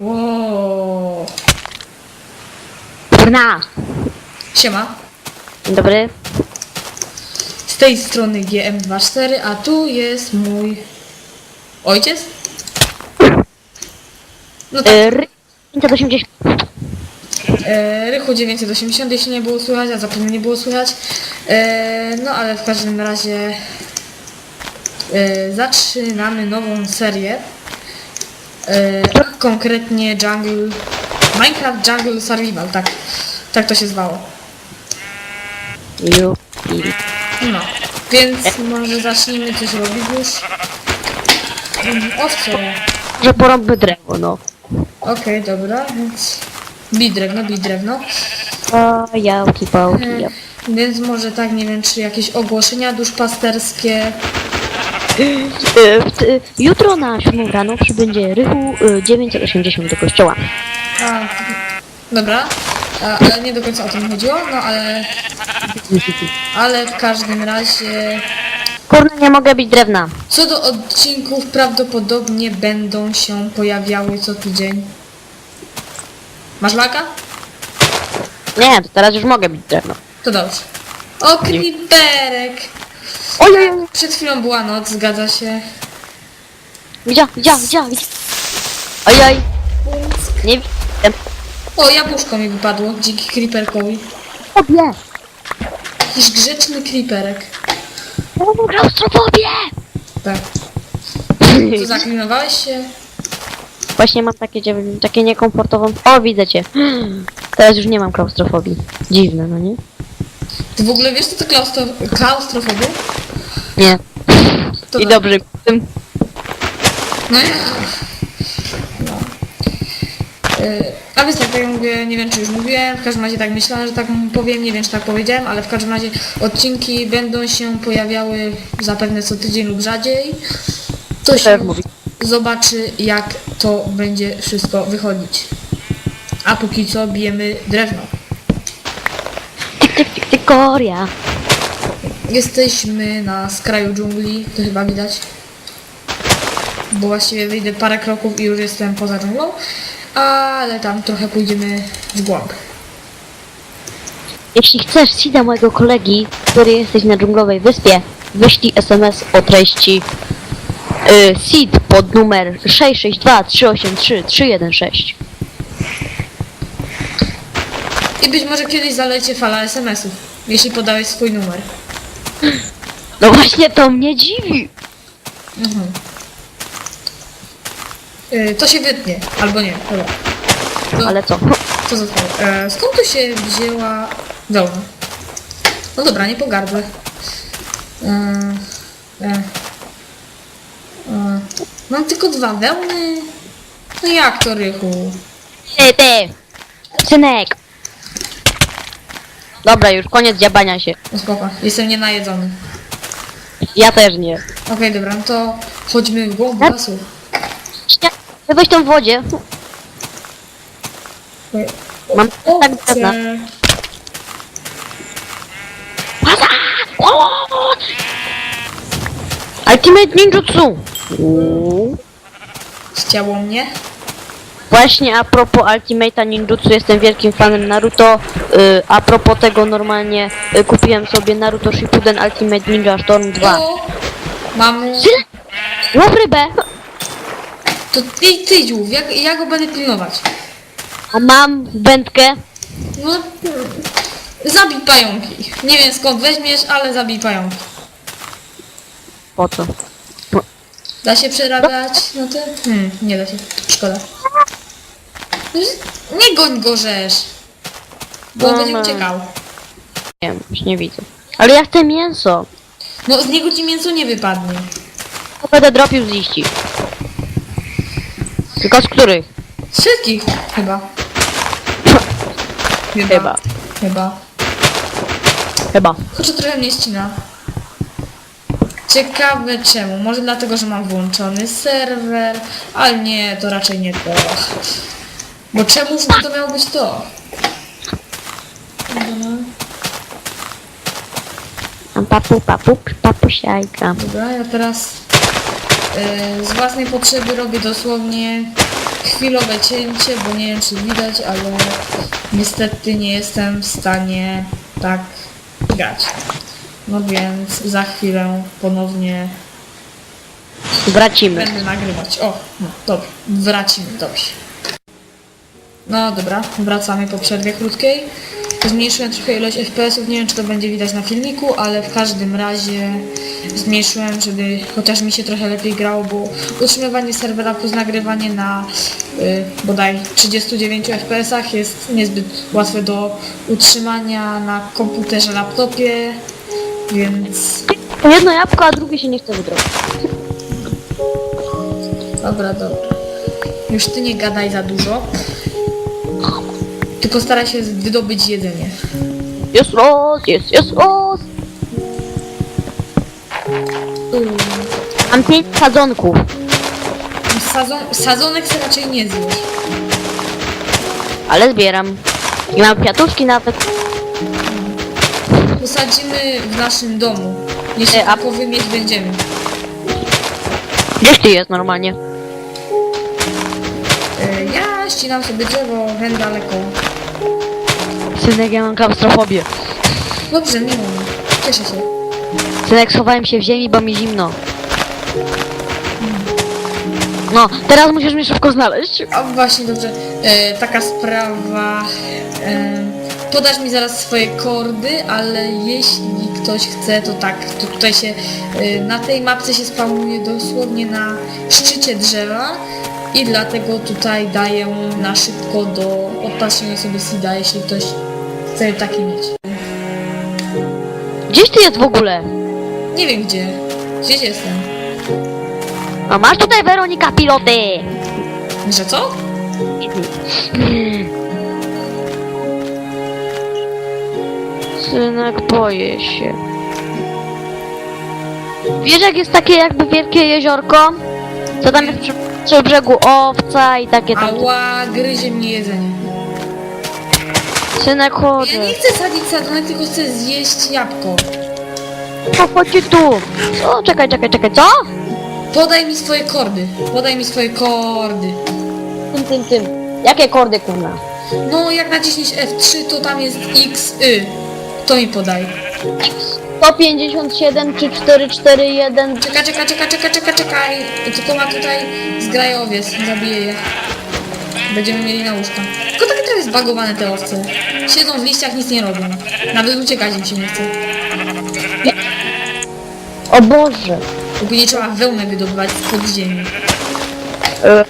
Wow. Kurna! Siema. Dzień dobry. Z tej strony GM24, a tu jest mój ojciec. No tak, E, Ry... 580. e, Rychu 980, jeśli nie było słychać, a zapewne nie było słychać. E, no ale w każdym razie e, zaczynamy nową serię. E, konkretnie Jungle... Minecraft Jungle Survival, tak. Tak to się zwało. Ju. No, więc może zacznijmy coś robić już. Owco. Że porąbmy drewno, no. Okej, dobra, więc... Bij drewno, bij drewno. O, jałki, pałki, E, ja. więc może tak, nie wiem, czy jakieś ogłoszenia duszpasterskie. Jutro na 7 rano przybędzie Rychu e, 980 do kościoła. A, dobra, a, ale nie do końca o to mi chodziło, no ale... Ale w każdym razie... Kurna, nie mogę bić drewna. Co do odcinków, prawdopodobnie będą się pojawiały co tydzień. Masz laka? Nie, to teraz już mogę bić drewno. To dobrze. O, kliperek! Oj, oj, oj. Przed chwilą była noc, zgadza się. Widzia, widzia, widzia, widzia. Oj, oj. Nie widzę. O, jabłuszko mi wypadło dzięki creeperkowi. Obie. Jakiś grzeczny creeperek. O, klaustrofobię. Tak. Co, zaklinowałeś się? Właśnie mam takie, dziew- takie niekomfortową... O, widzę cię. Teraz już nie mam klaustrofobii. Dziwne, no nie? Ty w ogóle wiesz, co to klaustro... klaustrofobia? Nie. To I dobrze. dobrze. Tym- No ja. No. Y, A więc tak, tak jak mówię, nie wiem czy już mówiłem, w każdym razie tak myślałem, że tak powiem, nie wiem czy tak powiedziałem, ale w każdym razie odcinki będą się pojawiały zapewne co tydzień lub rzadziej. To się Tak mówi. zobaczy jak to będzie wszystko wychodzić. A póki co bijemy drewno. Tyk, koria. Jesteśmy na skraju dżungli, to chyba widać. Bo właściwie wyjdę parę kroków i już jestem poza dżunglą, ale tam trochę pójdziemy w głąb. Jeśli chcesz sida mojego kolegi, który jesteś na dżunglowej wyspie, wyślij SMS o treści y, seed pod numer 662 383 316. I być może kiedyś zalecie fala SMS-ów, jeśli podałeś swój numer. No właśnie to mnie dziwi. Yy, to się wytnie, albo nie, dobra. To, Ale co? Co za chwała. e, Skąd tu się wzięła wełna? No dobra, nie pogardle. E, e, e, mam tylko dwa wełny. No jak to, Rychu? Ty, ty! Synek! Dobra, już koniec dziabania się. No spoko, jestem nienajedzony. Ja też nie. Okej, dobra, no to chodźmy w głąb lasu. Śnia- Weź tą w wodzie. Mam tak drewna. chcę- Łaza! O! Ultimate Ninjutsu! Uuu. Chciało mnie. Właśnie a propos Ultimate'a Ninjutsu jestem wielkim fanem Naruto. Y, a propos tego normalnie y, kupiłem sobie Naruto Shippuden Ultimate Ninja Storm 2. O, mam... Synek! Łap rybę! To ty, ty idź łów, jak, ja go będę pilnować. A mam wędkę. No, zabij pająki. Nie wiem skąd weźmiesz, ale zabij pająki. Po co? Da się przerabiać no to Hmm, nie da się. Szkoda. Nie goń go rzesz. Bo on będzie uciekał. Nie wiem, już nie widzę. Ale ja chcę mięso. No z niego ci mięso nie wypadnie. To będę dropił z liści. Tylko z których? Z wszystkich chyba. Chyba. Chyba. Chyba. Chociaż trochę mnie ścina. Ciekawe czemu. Może dlatego, że mam włączony serwer, ale nie, to raczej nie to. Bo czemu by to miało być to? Papu, papu, papusiajka. Dobra, ja teraz e, z własnej potrzeby robię dosłownie chwilowe cięcie, bo nie wiem czy widać, ale niestety nie jestem w stanie tak grać. No więc za chwilę ponownie Wracimy. będę nagrywać. O, no dobra, wracimy, dobrze. No dobra, wracamy po przerwie krótkiej. Zmniejszyłem trochę ilość FPS-ów, nie wiem czy to będzie widać na filmiku, ale w każdym razie zmniejszyłem, żeby chociaż mi się trochę lepiej grało, bo utrzymywanie serwera plus nagrywanie na y, bodaj 39 FPS-ach jest niezbyt łatwe do utrzymania na komputerze, laptopie, więc Jedno jabłko, a drugie się nie chce wydrobić. Dobra, dobra. Już ty nie gadaj za dużo. Tylko staraj się wydobyć jedzenie. Jest los, jest, jest los. Mam pięć sadzonków. Sadzon sadzonek se raczej nie zjesz. Ale zbieram. I mam kwiatuszki nawet. Posadzimy w naszym domu. Jeśli E, a- tylko mieć będziemy. Gdzieś ty jest normalnie? E, ja ścinam sobie drzewo, hen daleko. Synek, ja mam klaustrofobię. Dobrze, miło mi. Cieszę się. Synek, schowałem się w ziemi, bo mi zimno. No, teraz musisz mnie szybko znaleźć. A właśnie, dobrze. E, taka sprawa. E, podasz mi zaraz swoje kordy, ale jeśli ktoś chce, to tak, to tutaj się e, na tej mapce się spamuje dosłownie na szczycie drzewa i dlatego tutaj daję na szybko do odpatrzenia sobie seeda, jeśli ktoś chce taki mieć. Gdzieś ty jest w ogóle? Nie wiem gdzie. Gdzieś jestem. A masz tutaj Weronika piloty. Że co? Synek, boję się. Wiesz, jak jest takie jakby wielkie jeziorko? Co tam jest przy, przy brzegu owca i takie tam. Ała, gryzie mnie jedzenie. Synek, chodź. Ja nie chcę sadzić sadzonek, tylko chcę zjeść jabłko. No, chodź tu. O, czekaj, czekaj, czekaj, co? Podaj mi swoje kordy. Podaj mi swoje kordy. Tym, tym, tym. Jakie kordy, kurna? No, jak naciśniesz F3, to tam jest X, Y. To mi podaj. 157 czy 441 Czekaj, czekaj, czekaj, czekaj, czekaj, czekaj. Tylko ma tutaj zgrajowiec. Zabiję je. Będziemy mieli na łóżka. Tylko takie trochę zbagowane te owce. Siedzą w liściach, nic nie robią. Nawet uciekać im się nie chce. O Boże. Nie trzeba wełnę wydobywać z podziemi. E, e,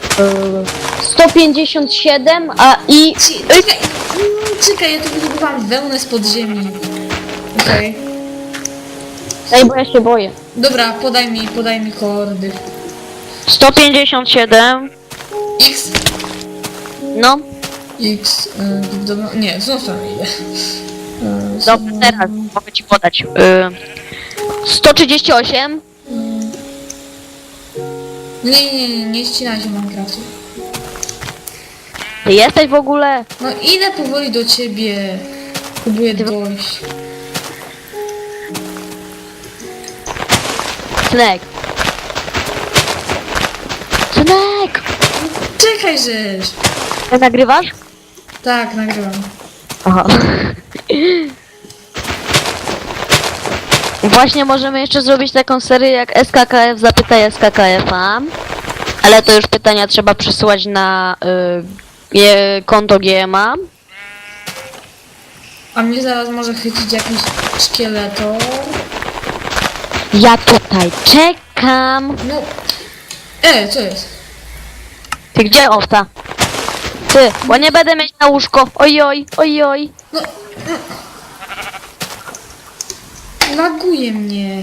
157, a i... Czekaj, mm, czekaj, ja tu wydobywam wełnę z podziemi. Okej. Ej, bo ja się boję. Dobra, podaj mi, podaj mi kordy. 157, X, no. X, y, dobra, nie, w tą stronę idę. Y, Dobra, teraz mogę ci podać. Y, 138, Nie, nie, nie, nie, nie ścinaj się Minecraftu. ty jesteś w ogóle? No idę powoli do ciebie. Próbuję dojść. Synek. Synek! Czekaj, żeż. Ty nagrywasz? Tak, nagrywam. Aha. Właśnie możemy jeszcze zrobić taką serię jak SKKF zapytaj SKKF-a. Ale to już pytania trzeba przesyłać na y, je, konto GMA. A mnie zaraz może chycić jakiś szkieletor. Ja tutaj czekam. No. E, co jest? Ty gdzie owca? Ty, bo nie będę mieć na łóżko. Ojoj, ojoj. No. Laguje mnie.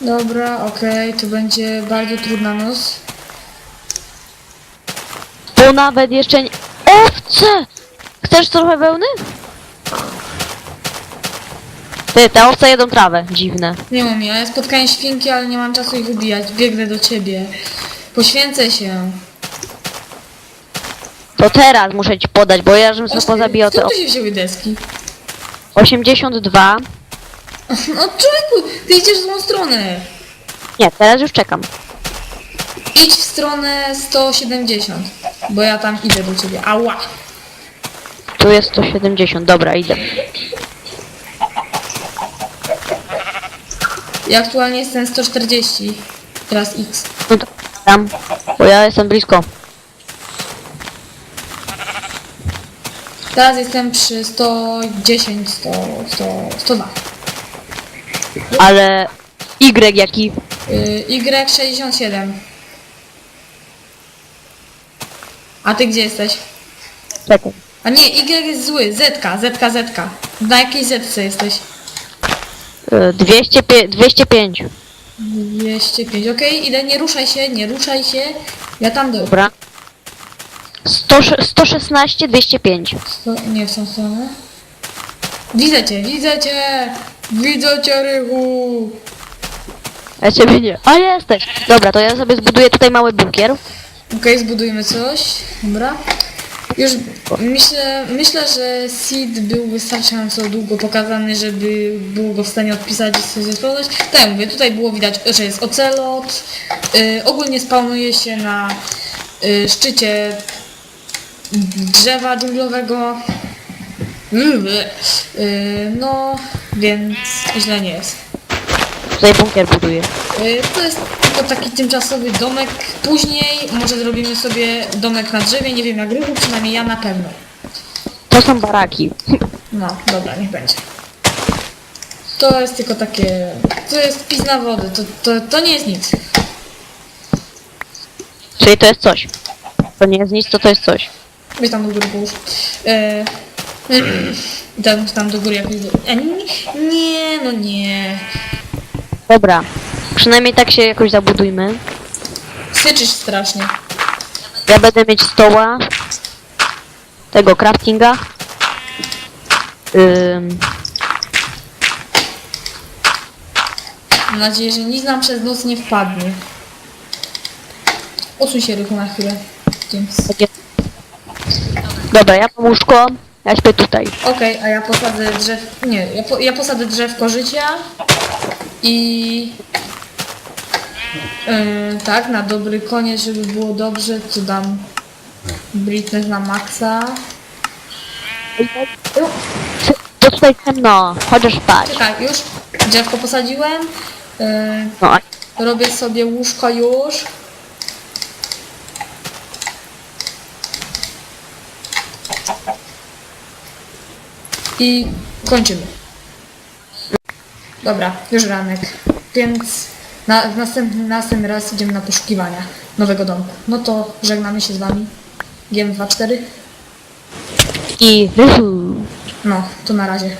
Dobra, okej, to będzie bardzo trudna noc. Tu nawet jeszcze nie... Owce! Chcesz trochę wełny? Ty, te owce jedzą trawę. Dziwne. Nie mam ja, spotkałem świnki, ale nie mam czasu ich ubijać. Biegnę do ciebie. Poświęcę się. To teraz muszę ci podać, bo ja żebym sobie pozabijał te Skąd owce. się wzięły deski? 82. No człowieku, ty idziesz w złą stronę. Nie, teraz już czekam. Idź w stronę 170, bo ja tam idę do ciebie. Ała! Tu jest 170, dobra, idę. Ja aktualnie jestem 140, teraz X. No to tam, bo ja jestem blisko. Teraz jestem przy 110, 100, 100, 102. Ale Y jaki? Y, Y67. A ty gdzie jesteś? Czekaj. A nie, Y jest zły. Zetka, Zetka, Zetka. Na jakiej Zetce jesteś? Y, 205, 205. 205, okej, idę, nie ruszaj się, nie ruszaj się. Ja tam do... Dobra. 100, 116, 205. Sto, nie w tą stronę. Widzę cię, widzę cię! Widzę cię, Rychu! Ja ciebie nie. A jesteś! Dobra, to ja sobie zbuduję tutaj mały bunkier. Okej, zbudujmy coś. Dobra. Już myślę, myślę, że Seed był wystarczająco długo pokazany, żeby było go w stanie odpisać i sobie spełniać. Tak jak mówię, tutaj było widać, że jest ocelot. Y, ogólnie spawnuje się na y, szczycie drzewa dżunglowego. Y, no, więc źle nie jest. Tutaj bunkier buduję. Y, To jest tylko taki tymczasowy domek. Później może zrobimy sobie domek na drzewie, nie wiem jak rychu, przynajmniej ja na pewno. To są baraki. No, dobra, niech będzie. To jest tylko takie... To jest pis na wodę, to, to, to nie jest nic. Czyli to jest coś. To nie jest nic, to to jest coś. Weź tam do góry połóż. E, tam, tam do góry jakoś... Do... Nie, nie, no nie. Dobra. Przynajmniej tak się jakoś zabudujmy. Syczysz strasznie. Ja będę mieć stoła. Tego craftinga. Ym, Mam nadzieję, że nic nam przez noc nie wpadnie. Odsuń się rychu na chwilę. James. takie... Dobra, ja mam łóżko. Ja śpię tutaj. Okej, a ja posadzę drzew... Nie, ja, po, ja posadzę drzewko życia i... Yy, tak, na dobry koniec, żeby było dobrze, to dam Britness na maksa. To tutaj ciemno. Chociaż spać. Czekaj, już drzewko posadziłem. Yy, No, a robię sobie łóżko już. I kończymy. Dobra, już ranek. Więc na, następny, następny raz idziemy na poszukiwania nowego domku. No to żegnamy się z wami. GM24. i... No, to na razie.